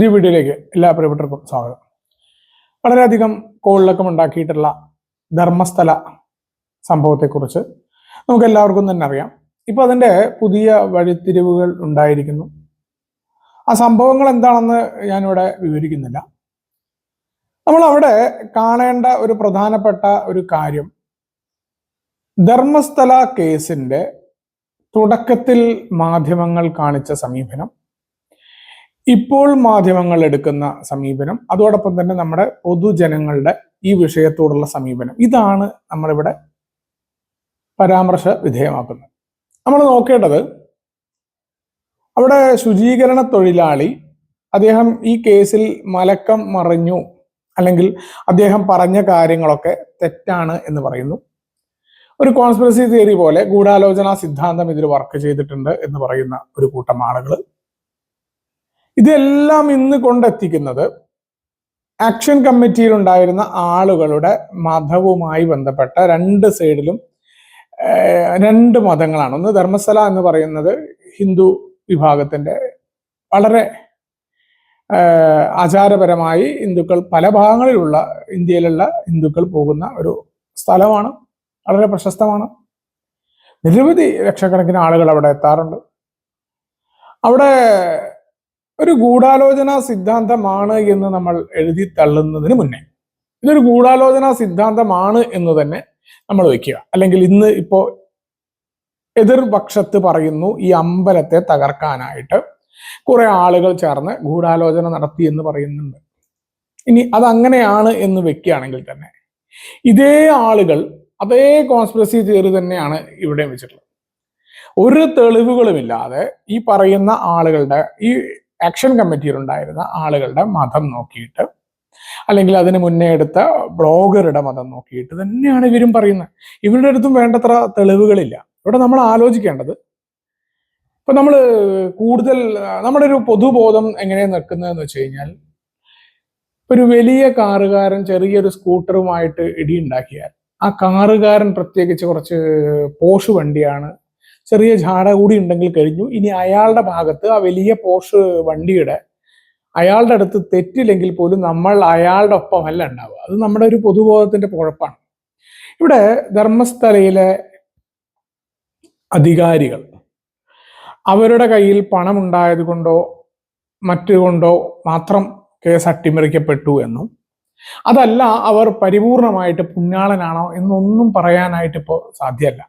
ഈ വീഡിയോയിലേക്ക് എല്ലാ പ്രിയപ്പെട്ടവർക്കും സ്വാഗതം. വളരെയധികം കോളിലൊക്കെ ഉണ്ടാക്കിയിട്ടുള്ള ധർമ്മസ്ഥല സംഭവത്തെക്കുറിച്ച് നമുക്ക് എല്ലാവർക്കും തന്നെ അറിയാം. ഇപ്പൊ അതിന്റെ പുതിയ വഴിത്തിരിവുകൾ ഉണ്ടായിരിക്കുന്നു. ആ സംഭവങ്ങൾ എന്താണെന്ന് ഞാനിവിടെ വിവരിക്കുന്നില്ല. നമ്മൾ അവിടെ കാണേണ്ട ഒരു പ്രധാനപ്പെട്ട ഒരു കാര്യം ധർമ്മസ്ഥല കേസിന്റെ തുടക്കത്തിൽ മാധ്യമങ്ങൾ കാണിച്ച സമീപനം ഇപ്പോൾ മാധ്യമങ്ങൾ എടുക്കുന്ന സമീപനം അതോടൊപ്പം തന്നെ നമ്മുടെ പൊതുജനങ്ങളുടെ ഈ വിഷയത്തോടുള്ള സമീപനം. ഇതാണ് നമ്മളിവിടെ പരാമർശ വിധേയമാക്കുന്നത്. നമ്മൾ നോക്കേണ്ടത് അവിടെ ശുചീകരണ തൊഴിലാളി അദ്ദേഹം ഈ കേസിൽ മലക്കം മറിഞ്ഞു അല്ലെങ്കിൽ അദ്ദേഹം പറഞ്ഞ കാര്യങ്ങളൊക്കെ തെറ്റാണ് എന്ന് പറയുന്നു. ഒരു കോൺസ്പിറസി തിയറി പോലെ ഗൂഢാലോചന സിദ്ധാന്തം ഇതിൽ വർക്ക് ചെയ്തിട്ടുണ്ട് എന്ന് പറയുന്ന ഒരു കൂട്ടം ആളുകൾ ഇതെല്ലാം ഇന്ന് കൊണ്ടെത്തിക്കുന്നത് ആക്ഷൻ കമ്മിറ്റിയിൽ ഉണ്ടായിരുന്ന ആളുകളുടെ മതവുമായി ബന്ധപ്പെട്ട രണ്ട് സൈഡിലും രണ്ട് മതങ്ങളാണ്. ഒന്ന് ധർമ്മസ്ഥല എന്ന് പറയുന്നത് ഹിന്ദു വിഭാഗത്തിന്റെ വളരെ ആചാരപരമായി ഹിന്ദുക്കൾ പല ഭാഗങ്ങളിലുള്ള ഇന്ത്യയിലുള്ള ഹിന്ദുക്കൾ പോകുന്ന ഒരു സ്ഥലമാണ്. വളരെ പ്രശസ്തമാണ്. നിരവധി ലക്ഷക്കണക്കിന് ആളുകൾ അവിടെ എത്താറുണ്ട്. അവിടെ ഒരു ഗൂഢാലോചന സിദ്ധാന്തമാണ് എന്ന് നമ്മൾ എഴുതി തള്ളുന്നതിന് മുന്നേ. ഇതൊരു ഗൂഢാലോചന സിദ്ധാന്തമാണ് എന്ന് തന്നെ നമ്മൾ വയ്ക്കുക. അല്ലെങ്കിൽ ഇന്ന് ഇപ്പോ എതിർപക്ഷത്ത് പറയുന്നു ഈ അമ്പലത്തെ തകർക്കാനായിട്ട് കുറെ ആളുകൾ ചേർന്ന് ഗൂഢാലോചന നടത്തി എന്ന് പറയുന്നുണ്ട്. ഇനി അതങ്ങനെയാണ് എന്ന് വെക്കുകയാണെങ്കിൽ തന്നെ ഇതേ ആളുകൾ അതേ കോൺസ്പിറസി തിയറി തന്നെയാണ് ഇവിടെ വെച്ചിട്ടുള്ളത്. ഒരു തെളിവുകളുമില്ലാതെ ഈ പറയുന്ന ആളുകളുടെ ഈ ആക്ഷൻ കമ്മിറ്റിയിൽ ഉണ്ടായിരുന്ന ആളുകളുടെ മതം നോക്കിയിട്ട് അല്ലെങ്കിൽ അതിന് മുന്നേ എടുത്ത ബ്ലോഗറുടെ മതം നോക്കിയിട്ട് തന്നെയാണ് ഇവരും പറയുന്നത്. ഇവരുടെ അടുത്തും വേണ്ടത്ര തെളിവുകളില്ല. ഇവിടെ നമ്മൾ ആലോചിക്കേണ്ടത് ഇപ്പൊ നമ്മൾ കൂടുതൽ നമ്മുടെ ഒരു പൊതുബോധം എങ്ങനെ നിൽക്കുന്നതെന്ന് വെച്ച് കഴിഞ്ഞാൽ ഒരു വലിയ കാറുകാരൻ ചെറിയൊരു സ്കൂട്ടറുമായിട്ട് ഇടിയുണ്ടാക്കിയാൽ ആ കാറുകാരൻ പ്രത്യേകിച്ച് കുറച്ച് പോഷ് വണ്ടിയാണ് ചെറിയ ജാട കൂടി ഉണ്ടെങ്കിൽ കഴിഞ്ഞു. ഇനി അയാളുടെ ഭാഗത്ത് ആ വലിയ പോഷ് വണ്ടിയുടെ അയാളുടെ അടുത്ത് തെറ്റില്ലെങ്കിൽ പോലും നമ്മൾ അയാളുടെ ഒപ്പമല്ല ഉണ്ടാവുക. അത് നമ്മുടെ ഒരു പൊതുബോധത്തിന്റെ കുഴപ്പമാണ് ഇവിടെ ധർമ്മസ്ഥലയിലെ അധികാരികൾ അവരുടെ കയ്യിൽ പണം ഉണ്ടായത് കൊണ്ടോ മറ്റുകൊണ്ടോ മാത്രം കേസ് അട്ടിമറിക്കപ്പെട്ടു എന്നും അതല്ല അവർ പരിപൂർണമായിട്ട് പുണ്യാളനാണോ എന്നൊന്നും പറയാനായിട്ട് ഇപ്പോൾ സാധ്യമല്ല.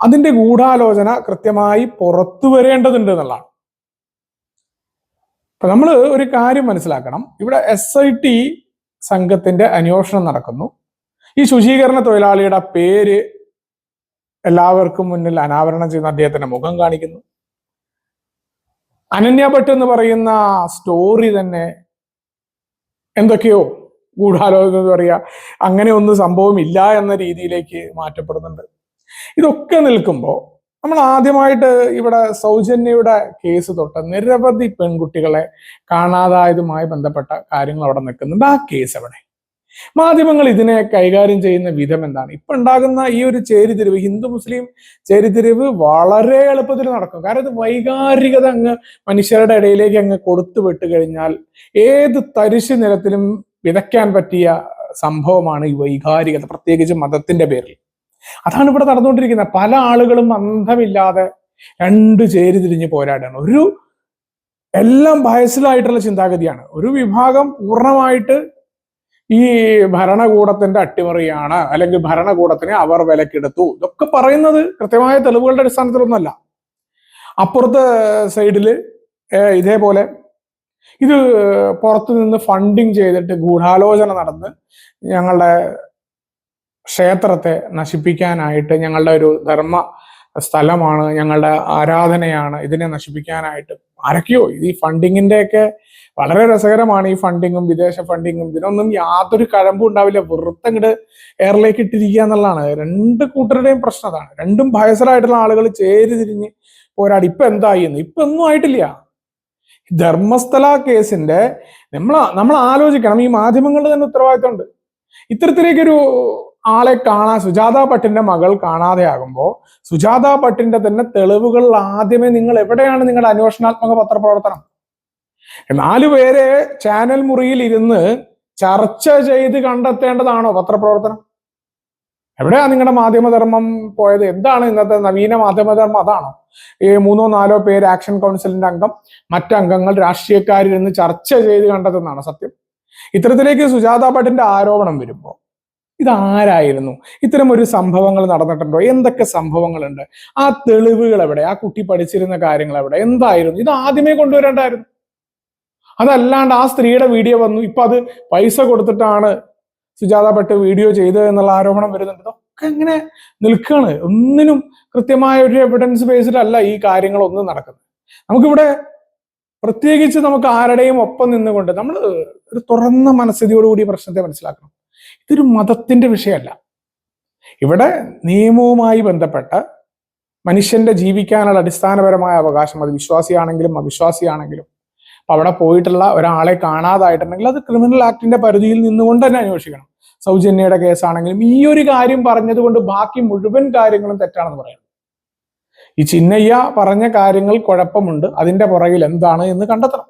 അതിന്റെ ഗൂഢാലോചന കൃത്യമായി പുറത്തു വരേണ്ടതുണ്ട് എന്നുള്ളതാണ്. അപ്പൊ നമ്മൾ ഒരു കാര്യം മനസ്സിലാക്കണം. ഇവിടെ എസ് ഐ ടി സംഘത്തിന്റെ അന്വേഷണം നടക്കുന്നു. ഈ ശുചീകരണ തൊഴിലാളിയുടെ പേര് എല്ലാവർക്കും മുന്നിൽ അനാവരണം ചെയ്യുന്ന അദ്ദേഹത്തിന്റെ മുഖം കാണിക്കുന്നു. അനന്യ ഭട്ട് എന്ന് പറയുന്ന സ്റ്റോറി തന്നെ എന്തൊക്കെയോ ഗൂഢാലോചന എന്ന് പറയാ അങ്ങനെ ഒന്നും സംഭവം ഇല്ല എന്ന രീതിയിലേക്ക് മാറ്റപ്പെടുന്നുണ്ട്. ഇതൊക്കെ നിൽക്കുമ്പോൾ നമ്മൾ ആദ്യമായിട്ട് ഇവിടെ സൗജന്യയുടെ കേസ് തൊട്ട് നിരവധി പെൺകുട്ടികളെ കാണാതായതുമായി ബന്ധപ്പെട്ട കാര്യങ്ങൾ അവിടെ നിൽക്കുന്നുണ്ട്. ആ കേസ് അവിടെ മാധ്യമങ്ങൾ ഇതിനെ കൈകാര്യം ചെയ്യുന്ന വിധം എന്താണ്? ഇപ്പൊ ഉണ്ടാകുന്ന ഈ ഒരു ചേരിതിരിവ് ഹിന്ദു മുസ്ലിം ചേരിതിരിവ് വളരെ എളുപ്പത്തിൽ നടക്കും. കാരണം ഇത് വൈകാരികത അങ്ങ് മനുഷ്യരുടെ ഇടയിലേക്ക് അങ്ങ് കൊടുത്തു വിട്ട് കഴിഞ്ഞാൽ ഏത് തരിശു നിലത്തിലും വിതയ്ക്കാൻ പറ്റിയ സംഭവമാണ് ഈ വൈകാരികത പ്രത്യേകിച്ച് മതത്തിന്റെ പേരിൽ. അതാണ് ഇവിടെ നടന്നുകൊണ്ടിരിക്കുന്നത്. പല ആളുകളും അന്ധമില്ലാതെ രണ്ടു ചേരി തിരിഞ്ഞ് പോരാടാണ് ഒരു എല്ലാം ബയസിലായിട്ടുള്ള ചിന്താഗതിയാണ്. ഒരു വിഭാഗം പൂർണമായിട്ട് ഈ ഭരണകൂടത്തിന്റെ അട്ടിമറിയാണ് അല്ലെങ്കിൽ ഭരണകൂടത്തിനെ അവർ വിലക്കെടുത്തു. ഇതൊക്കെ പറയുന്നത് കൃത്യമായ തെളിവുകളുടെ അടിസ്ഥാനത്തിലൊന്നുമല്ല. അപ്പുറത്തെ സൈഡിൽ ഇതേപോലെ ഇത് പുറത്തുനിന്ന് ഫണ്ടിങ് ചെയ്തിട്ട് ഗൂഢാലോചന നടന്ന് ഞങ്ങളുടെ ക്ഷേത്രത്തെ നശിപ്പിക്കാനായിട്ട് ഞങ്ങളുടെ ഒരു ധർമ്മ സ്ഥലമാണ് ഞങ്ങളുടെ ആരാധനയാണ് ഇതിനെ നശിപ്പിക്കാനായിട്ട് ആരൊക്കെയോ ഈ ഫണ്ടിങ്ങിന്റെ ഒക്കെ വളരെ രസകരമാണ് ഈ ഫണ്ടിങ്ങും വിദേശ ഫണ്ടിങ്ങും. ഇതിനൊന്നും യാതൊരു കഴമ്പും ഉണ്ടാവില്ല. വെറുത്തങ്ങട് എയറിലേക്ക് ഇട്ടിരിക്കുക എന്നുള്ളതാണ്. രണ്ട് കൂട്ടരുടെയും പ്രശ്നം അതാണ്. രണ്ടും ഭയസരായിട്ടുള്ള ആളുകൾ ചേരി തിരിഞ്ഞ് പോരാടി. ഇപ്പൊ എന്തായി എന്ന്? ഇപ്പൊ ഒന്നും ആയിട്ടില്ല. ധർമ്മസ്ഥല കേസിന്റെ നമ്മൾ നമ്മൾ ആലോചിക്കണം ഈ മാധ്യമങ്ങളുടെ തന്നെ ഉത്തരവാദിത്തമുണ്ട് ഇത്തരത്തിലേക്കൊരു ആളെ കാണാൻ സുജാത ഭട്ടിന്റെ മകൾ കാണാതെയാകുമ്പോൾ സുജാത ഭട്ടിന്റെ തന്നെ തെളിവുകൾ ആദ്യമേ നിങ്ങൾ എവിടെയാണ് നിങ്ങളുടെ അന്വേഷണാത്മക പത്രപ്രവർത്തനം? നാലു പേരെ ചാനൽ മുറിയിൽ ഇരുന്ന് ചർച്ച ചെയ്ത് കണ്ടെത്തേണ്ടതാണോ പത്രപ്രവർത്തനം? എവിടെയാണ് നിങ്ങളുടെ മാധ്യമധർമ്മം പോയത്? എന്താണ് ഇന്നത്തെ നവീന മാധ്യമധർമ്മം? അതാണോ? ഈ മൂന്നോ നാലോ പേര് ആക്ഷൻ കൗൺസിലിന്റെ അംഗം മറ്റംഗങ്ങൾ രാഷ്ട്രീയക്കാരിൽ നിന്ന് ചർച്ച ചെയ്ത് കണ്ടെത്തുന്നതാണ് സത്യം. ഇത്തരത്തിലേക്ക് സുജാത ഭട്ടിന്റെ ആരോപണം വരുമ്പോൾ ഇതാരായിരുന്നു? ഇത്തരം ഒരു സംഭവങ്ങൾ നടന്നിട്ടുണ്ടോ? എന്തൊക്കെ സംഭവങ്ങളുണ്ട്? ആ തെളിവുകൾ എവിടെ? ആ കുട്ടി പഠിച്ചിരുന്ന കാര്യങ്ങൾ എവിടെ? എന്തായിരുന്നു? ഇത് ആദ്യമേ കൊണ്ടുവരേണ്ടായിരുന്നു. അതല്ലാണ്ട് ആ സ്ത്രീയുടെ വീഡിയോ വന്നു. ഇപ്പൊ അത് പൈസ കൊടുത്തിട്ടാണ് സുജാത ഭട്ട് വീഡിയോ ചെയ്തത് എന്നുള്ള ആരോപണം വരുന്നുണ്ട്. ഇതൊക്കെ ഇങ്ങനെ നിൽക്കുകയാണ് ഒന്നിനും കൃത്യമായ ഒരു എവിഡൻസ് ബേസ്ഡ് അല്ല ഈ കാര്യങ്ങളൊന്നും നടക്കുന്നത്. നമുക്കിവിടെ പ്രത്യേകിച്ച് നമുക്ക് ആരുടെയും ഒപ്പം നിന്നുകൊണ്ട് നമ്മൾ ഒരു തുറന്ന മനസ്ഥിതിയോടുകൂടി പ്രശ്നത്തെ മനസ്സിലാക്കണം. ഇതൊരു മതത്തിന്റെ വിഷയമല്ല. ഇവിടെ നിയമവുമായി ബന്ധപ്പെട്ട മനുഷ്യന്റെ ജീവിക്കാനുള്ള അടിസ്ഥാനപരമായ അവകാശം അത് വിശ്വാസിയാണെങ്കിലും അവിശ്വാസിയാണെങ്കിലും അപ്പൊ അവിടെ പോയിട്ടുള്ള ഒരാളെ കാണാതായിട്ടുണ്ടെങ്കിൽ അത് ക്രിമിനൽ ആക്ടിന്റെ പരിധിയിൽ നിന്നുകൊണ്ട് തന്നെ അന്വേഷിക്കണം. സൗജന്യയുടെ കേസാണെങ്കിലും ഈ ഒരു കാര്യം പറഞ്ഞതുകൊണ്ട് ബാക്കി മുഴുവൻ കാര്യങ്ങളും തെറ്റാണെന്ന് പറയുന്നത് ഈ ചിന്നയ്യ പറഞ്ഞ കാര്യങ്ങൾ കുഴപ്പമുണ്ട് അതിന്റെ പുറകിൽ എന്താണ് എന്ന് കണ്ടെത്തണം.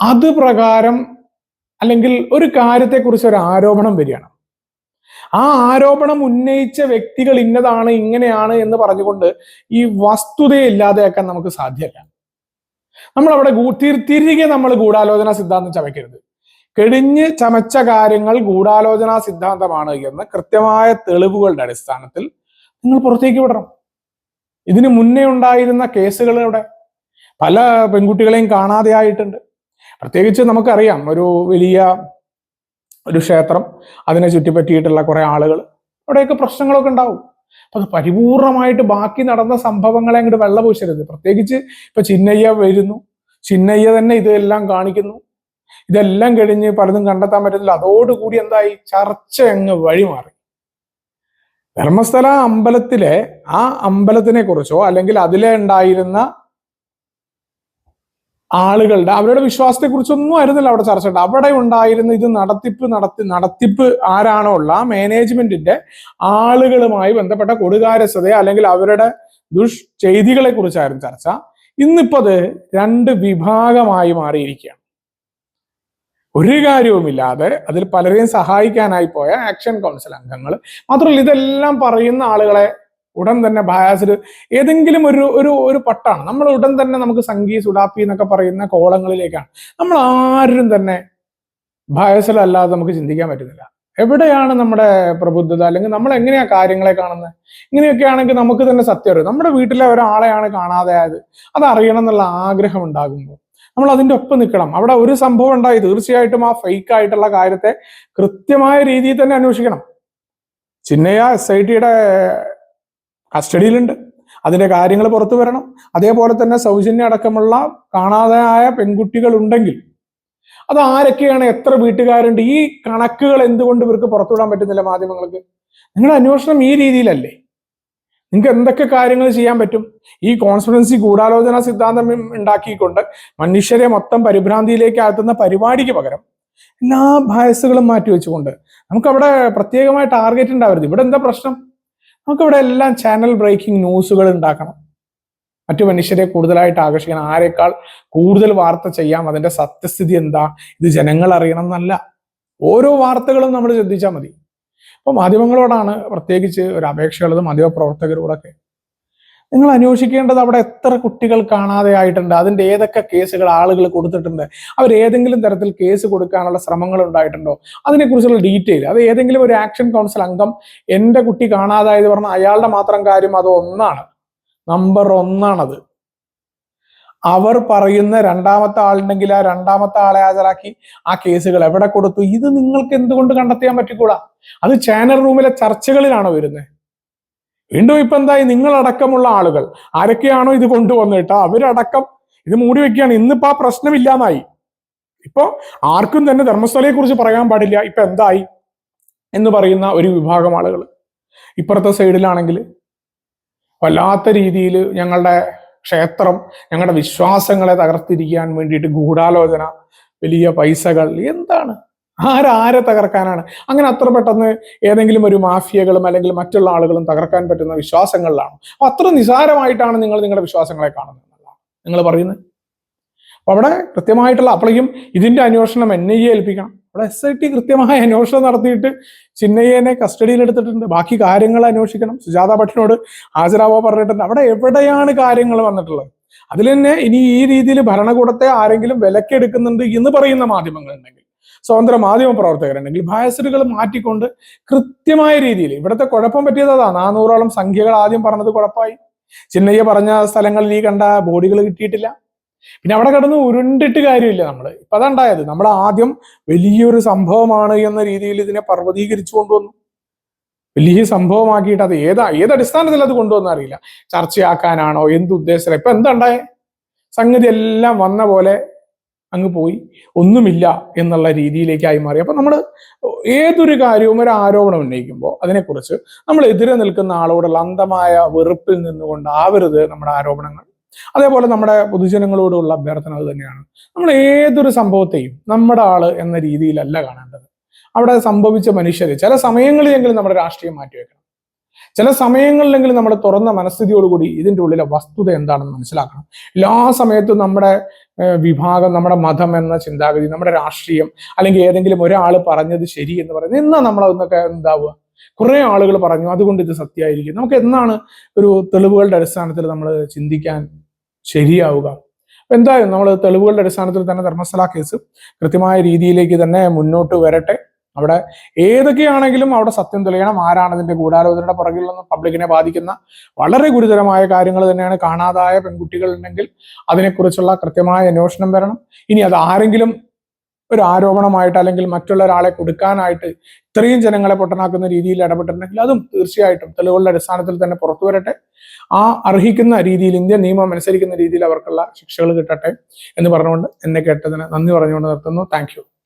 അത് പ്രകാരം അല്ലെങ്കിൽ ഒരു കാര്യത്തെക്കുറിച്ച് ഒരു ആരോപണം വരികയാണ്. ആ ആരോപണം ഉന്നയിച്ച വ്യക്തികൾ ഇന്നതാണ് ഇങ്ങനെയാണ് എന്ന് പറഞ്ഞുകൊണ്ട് ഈ വസ്തുതയെ ഇല്ലാതെയാക്കാൻ നമുക്ക് സാധ്യമല്ല. നമ്മൾ അവിടെ തിരികെ നമ്മൾ ഗൂഢാലോചന സിദ്ധാന്തം ചമയ്ക്കരുത്. കെടിഞ്ഞ് ചമച്ച കാര്യങ്ങൾ ഗൂഢാലോചന സിദ്ധാന്തമാണ് എന്ന് കൃത്യമായ തെളിവുകളുടെ അടിസ്ഥാനത്തിൽ നിങ്ങൾ പുറത്തേക്ക് വിടണം. ഇതിനു മുന്നേ ഉണ്ടായിരുന്ന കേസുകളിലൂടെ പല പെൺകുട്ടികളെയും കാണാതെയായിട്ടുണ്ട്. പ്രത്യേകിച്ച് നമുക്കറിയാം ഒരു വലിയ ഒരു ക്ഷേത്രം അതിനെ ചുറ്റിപ്പറ്റിയിട്ടുള്ള കുറെ ആളുകൾ അവിടെയൊക്കെ പ്രശ്നങ്ങളൊക്കെ ഉണ്ടാവും. അപ്പൊ അത് പരിപൂർണമായിട്ട് ബാക്കി നടന്ന സംഭവങ്ങളെ അങ്ങോട്ട് വെള്ളപൂശരുത് പ്രത്യേകിച്ച് ഇപ്പൊ ചിന്നയ്യ വരുന്നു. ചിന്നയ്യ തന്നെ ഇതെല്ലാം കാണിക്കുന്നു. ഇതെല്ലാം കഴിഞ്ഞ് പലതും കണ്ടെത്താൻ പറ്റുന്നില്ല. അതോടുകൂടി എന്തായി? ചർച്ച അങ്ങ് വഴിമാറി. ധർമ്മസ്ഥല അമ്പലത്തിലെ ആ അമ്പലത്തിനെ കുറിച്ചോ അല്ലെങ്കിൽ അതിലെ ഉണ്ടായിരുന്ന ആളുകളുടെ അവരുടെ വിശ്വാസത്തെ കുറിച്ചൊന്നും ആയിരുന്നില്ല അവിടെ ചർച്ച ഉണ്ട് അവിടെ ഉണ്ടായിരുന്ന ഇത് നടത്തിപ്പ് നടത്തി നടത്തിപ്പ് ആരാണോ ഉള്ള മാനേജ്മെന്റിന്റെ ആളുകളുമായി ബന്ധപ്പെട്ട കൊടുകാരസ്ഥത അല്ലെങ്കിൽ അവരുടെ ദുഷ് ചെയ്തികളെ കുറിച്ചായിരുന്നു ചർച്ച. ഇന്നിപ്പോ അത് രണ്ട് വിഭാഗമായി മാറിയിരിക്കുകയാണ്. ഒരു കാര്യവുമില്ലാതെ അതിൽ പലരെയും സഹായിക്കാനായി പോയ ആക്ഷൻ കൗൺസിൽ അംഗങ്ങൾ. മാത്രമല്ല ഇതെല്ലാം പറയുന്ന ആളുകളെ ഉടൻ തന്നെ ബയാസിൽ ഏതെങ്കിലും ഒരു ഒരു ഒരു പട്ടാണ്. നമ്മൾ ഉടൻ തന്നെ നമുക്ക് സംഗീ സുഡാപ്പി എന്നൊക്കെ പറയുന്ന കോളങ്ങളിലേക്കാണ്. നമ്മൾ ആരും തന്നെ ബയാസിലല്ലാതെ നമുക്ക് ചിന്തിക്കാൻ പറ്റുന്നില്ല. എവിടെയാണ് നമ്മുടെ പ്രബുദ്ധത? അല്ലെങ്കിൽ നമ്മൾ എങ്ങനെയാണ് കാര്യങ്ങളെ കാണുന്നത് ഇങ്ങനെയൊക്കെ ആണെങ്കിൽ നമുക്ക് തന്നെ സത്യം അറിയാം. നമ്മുടെ വീട്ടിലെ ഒരാളെയാണ് കാണാതെ ആയത്. അത് അറിയണം എന്നുള്ള ആഗ്രഹം ഉണ്ടാകുമ്പോൾ നമ്മൾ അതിന്റെ ഒപ്പം നിൽക്കണം. അവിടെ ഒരു സംഭവം ഉണ്ടായി. തീർച്ചയായിട്ടും ആ ഫേക്ക് ആയിട്ടുള്ള കാര്യത്തെ കൃത്യമായ രീതിയിൽ തന്നെ അന്വേഷിക്കണം. ചിന്നയ എസ് ഐ ടിയുടെ കസ്റ്റഡിയിലുണ്ട്. അതിന്റെ കാര്യങ്ങൾ പുറത്തു വരണം. അതേപോലെ തന്നെ സൗജന്യ അടക്കമുള്ള കാണാതായ പെൺകുട്ടികൾ ഉണ്ടെങ്കിൽ അത് ആരൊക്കെയാണ് എത്ര വീട്ടുകാരുണ്ട് ഈ കണക്കുകൾ എന്തുകൊണ്ട് ഇവർക്ക് പുറത്തുവിടാൻ പറ്റുന്നില്ല മാധ്യമങ്ങൾക്ക്? നിങ്ങളുടെ അന്വേഷണം ഈ രീതിയിലല്ലേ? നിങ്ങൾക്ക് എന്തൊക്കെ കാര്യങ്ങൾ ചെയ്യാൻ പറ്റും? ഈ കോൺഫിഡൻസി ഗൂഢാലോചന സിദ്ധാന്തം ഉണ്ടാക്കിക്കൊണ്ട് മനുഷ്യരെ മൊത്തം പരിഭ്രാന്തിയിലേക്ക് ആഴ്ത്തുന്ന പരിപാടിക്ക് പകരം എല്ലാ ഭയസുകളും മാറ്റി വെച്ചുകൊണ്ട് നമുക്ക് അവിടെ പ്രത്യേകമായ ടാർഗറ്റ് ഉണ്ടാവരുത്. ഇവിടെ എന്താ പ്രശ്നം? നമുക്കിവിടെ എല്ലാം ചാനൽ ബ്രേക്കിംഗ് ന്യൂസുകൾ ഉണ്ടാക്കണം. മറ്റു മനുഷ്യരെ കൂടുതലായിട്ട് ആകർഷിക്കണം. ആരെക്കാൾ കൂടുതൽ വാർത്ത ചെയ്യാം അതിന്റെ സത്യസ്ഥിതി എന്താ ഇത് ജനങ്ങൾ അറിയണം എന്നല്ല ഓരോ വാർത്തകളും നമ്മൾ ശ്രദ്ധിച്ചാൽ മതി. അപ്പോൾ മാധ്യമങ്ങളോടാണ് പ്രത്യേകിച്ച് ഒരു അപേക്ഷയുള്ളത് മാധ്യമപ്രവർത്തകരോടൊക്കെ. നിങ്ങൾ അന്വേഷിക്കേണ്ടത് അവിടെ എത്ര കുട്ടികൾ കാണാതെ ആയിട്ടുണ്ട്. അതിന്റെ ഏതൊക്കെ കേസുകൾ ആളുകൾ കൊടുത്തിട്ടുണ്ട്. അവർ ഏതെങ്കിലും തരത്തിൽ കേസ് കൊടുക്കാനുള്ള ശ്രമങ്ങൾ ഉണ്ടായിട്ടുണ്ടോ? അതിനെക്കുറിച്ചുള്ള ഡീറ്റെയിൽ അത് ഏതെങ്കിലും ഒരു ആക്ഷൻ കൗൺസിൽ അംഗം എന്റെ കുട്ടി കാണാതായത് പറഞ്ഞാൽ അയാളുടെ മാത്രം കാര്യം അത് ഒന്നാണ്. നമ്പർ ഒന്നാണത്. അവർ പറയുന്ന രണ്ടാമത്തെ ആളുണ്ടെങ്കിൽ ആ രണ്ടാമത്തെ ആളെ ഹാജരാക്കി ആ കേസുകൾ എവിടെ കൊടുത്തു? ഇത് നിങ്ങൾക്ക് എന്തുകൊണ്ട് കണ്ടെത്തിയാൻ പറ്റിക്കൂടാ? അത് ചാനൽ റൂമിലെ ചർച്ചകളിലാണോ വരുന്നത്? വീണ്ടും ഇപ്പൊ എന്തായി? നിങ്ങളടക്കമുള്ള ആളുകൾ. ആരൊക്കെയാണോ ഇത് കൊണ്ടുവന്നിട്ട് അവരടക്കം ഇത് മൂടി വെക്കുകയാണ്. ഇന്നിപ്പോ ആ പ്രശ്നമില്ലാന്നായി. ഇപ്പൊ ആർക്കും തന്നെ ധർമ്മസ്ഥലയെ കുറിച്ച് പറയാൻ പാടില്ല. ഇപ്പൊ എന്തായി? എന്ന് പറയുന്ന ഒരു വിഭാഗം ആളുകൾ ഇപ്പുറത്തെ സൈഡിലാണെങ്കിൽ വല്ലാത്ത രീതിയിൽ ഞങ്ങളുടെ ക്ഷേത്രം ഞങ്ങളുടെ വിശ്വാസങ്ങളെ തകർത്തിരിക്കാൻ വേണ്ടിയിട്ട് ഗൂഢാലോചന വലിയ പൈസകൾ എന്താണ്? ആരാരെ തകർക്കാനാണ്? അങ്ങനെ അത്ര പെട്ടെന്ന് ഏതെങ്കിലും ഒരു മാഫിയകളും അല്ലെങ്കിൽ മറ്റുള്ള ആളുകളും തകർക്കാൻ പറ്റുന്ന വിശ്വാസങ്ങളിലാണ്. അത്ര നിസാരമായിട്ടാണ് നിങ്ങൾ നിങ്ങളുടെ വിശ്വാസങ്ങളെ കാണുന്നത് നിങ്ങൾ പറയുന്നത്? അപ്പൊ അവിടെ കൃത്യമായിട്ടുള്ള അപ്പോഴേക്കും ഇതിന്റെ അന്വേഷണം എൻ ഐ എ ഏൽപ്പിക്കണം. അവിടെ എസ് ഐ ടി കൃത്യമായ അന്വേഷണം നടത്തിയിട്ട് ചിന്നയ്യനെ കസ്റ്റഡിയിൽ എടുത്തിട്ടുണ്ട്. ബാക്കി കാര്യങ്ങൾ അന്വേഷിക്കണം. സുജാത ഭട്ടിനോട് ഹാജരാവോ പറഞ്ഞിട്ടുണ്ട്. അവിടെ എവിടെയാണ് കാര്യങ്ങൾ വന്നിട്ടുള്ളത്? അതിൽ തന്നെ ഇനി ഈ രീതിയിൽ ഭരണകൂടത്തെ ആരെങ്കിലും വിലക്കെടുക്കുന്നുണ്ട് എന്ന് പറയുന്ന മാധ്യമങ്ങളുണ്ടെങ്കിൽ സ്വതന്ത്ര മാധ്യമ പ്രവർത്തകരുണ്ടെങ്കിൽ ബയസറുകൾ മാറ്റിക്കൊണ്ട് കൃത്യമായ രീതിയിൽ ഇവിടുത്തെ കുഴപ്പം പറ്റിയത് അതാ നാനൂറോളം സംഖ്യകൾ ആദ്യം പറഞ്ഞത് കുഴപ്പമായി. ചിന്നയ്യ പറഞ്ഞ സ്ഥലങ്ങളിൽ ഈ കണ്ട ബോഡികൾ കിട്ടിയിട്ടില്ല. പിന്നെ അവിടെ കിടന്ന് ഉരുണ്ടിട്ട് കാര്യമില്ല നമ്മൾ ഇപ്പൊ അതുണ്ടായത് നമ്മൾ ആദ്യം വലിയൊരു സംഭവമാണ് എന്ന രീതിയിൽ ഇതിനെ പർവതീകരിച്ചു കൊണ്ടുവന്നു. വലിയ സംഭവമാക്കിയിട്ട് അത് ഏതാ ഏത് അടിസ്ഥാനത്തിൽ അത് കൊണ്ടുവന്ന അറിയില്ല. ചർച്ചയാക്കാനാണോ എന്ത് ഇപ്പൊ എന്തണ്ടായേ? സംഗതി എല്ലാം വന്ന പോലെ അങ്ങ് പോയി. ഒന്നുമില്ല എന്നുള്ള രീതിയിലേക്കായി മാറി. അപ്പൊ നമ്മൾ ഏതൊരു കാര്യവും ഒരു ആരോപണം ഉന്നയിക്കുമ്പോൾ അതിനെക്കുറിച്ച് നമ്മൾ എതിരെ നിൽക്കുന്ന ആളോടുള്ള അന്തമായ വെറുപ്പിൽ നിന്നുകൊണ്ട് ആവരുത് നമ്മുടെ ആരോപണങ്ങൾ. അതേപോലെ നമ്മുടെ പൊതുജനങ്ങളോടുള്ള അഭ്യർത്ഥന അത് തന്നെയാണ്. നമ്മൾ ഏതൊരു സംഭവത്തെയും നമ്മുടെ ആൾ എന്ന രീതിയിലല്ല കാണേണ്ടത്. അവിടെ സംഭവിച്ച മനുഷ്യരെ ചില സമയങ്ങളിലെങ്കിലും നമ്മുടെ രാഷ്ട്രീയം മാറ്റിവെക്കണം. ചില സമയങ്ങളിലെങ്കിലും നമ്മൾ തുറന്ന മനസ്ഥിതിയോടുകൂടി ഇതിന്റെ ഉള്ളിലെ വസ്തുത എന്താണെന്ന് മനസ്സിലാക്കണം. എല്ലാ സമയത്തും നമ്മുടെ വിഭാഗം നമ്മുടെ മതം എന്ന ചിന്താഗതി നമ്മുടെ രാഷ്ട്രീയം അല്ലെങ്കിൽ ഏതെങ്കിലും ഒരാൾ പറഞ്ഞത് ശരി എന്ന് പറയുന്നത് എന്നാ നമ്മൾ അതൊന്നൊക്കെ എന്താവുക? കുറേ ആളുകൾ പറഞ്ഞു അതുകൊണ്ട് ഇത് സത്യമായിരിക്കും. നമുക്ക് എന്നാണ് ഒരു തെളിവുകളുടെ അടിസ്ഥാനത്തിൽ നമ്മൾ ചിന്തിക്കാൻ ശരിയാവുക? എന്തായാലും നമ്മൾ തെളിവുകളുടെ അടിസ്ഥാനത്തിൽ തന്നെ ധർമ്മസ്ഥല കേസ് കൃത്യമായ രീതിയിലേക്ക് തന്നെ മുന്നോട്ട് വരട്ടെ. അവിടെ ഏതൊക്കെയാണെങ്കിലും അവിടെ സത്യം തെളിയണം. ആരാണ് ഇതിന്റെ ഗൂഢാലോചനയുടെ പുറകിൽ നിന്ന് പബ്ലിക്കിനെ ബാധിക്കുന്ന വളരെ ഗുരുതരമായ കാര്യങ്ങൾ തന്നെയാണ് കാണാതായ പെൺകുട്ടികൾ ഉണ്ടെങ്കിൽ അതിനെക്കുറിച്ചുള്ള കൃത്യമായ അന്വേഷണം വരണം. ഇനി അത് ആരെങ്കിലും ഒരു ആരോപണമായിട്ട് അല്ലെങ്കിൽ മറ്റുള്ള ഒരാളെ കൊടുക്കാനായിട്ട് ഇത്രയും ജനങ്ങളെ പൊട്ടനാക്കുന്ന രീതിയിൽ ഇടപെട്ടിട്ടുണ്ടെങ്കിൽ അതും തീർച്ചയായിട്ടും തെളിവുകളുടെ അടിസ്ഥാനത്തിൽ തന്നെ പുറത്തു വരട്ടെ. ആ അർഹിക്കുന്ന രീതിയിൽ ഇന്ത്യൻ നിയമം അനുസരിക്കുന്ന രീതിയിൽ അവർക്കുള്ള ശിക്ഷകൾ കിട്ടട്ടെ എന്ന് പറഞ്ഞുകൊണ്ട് എന്നെ കേട്ടതിന് നന്ദി പറഞ്ഞുകൊണ്ട് നിർത്തുന്നു. താങ്ക്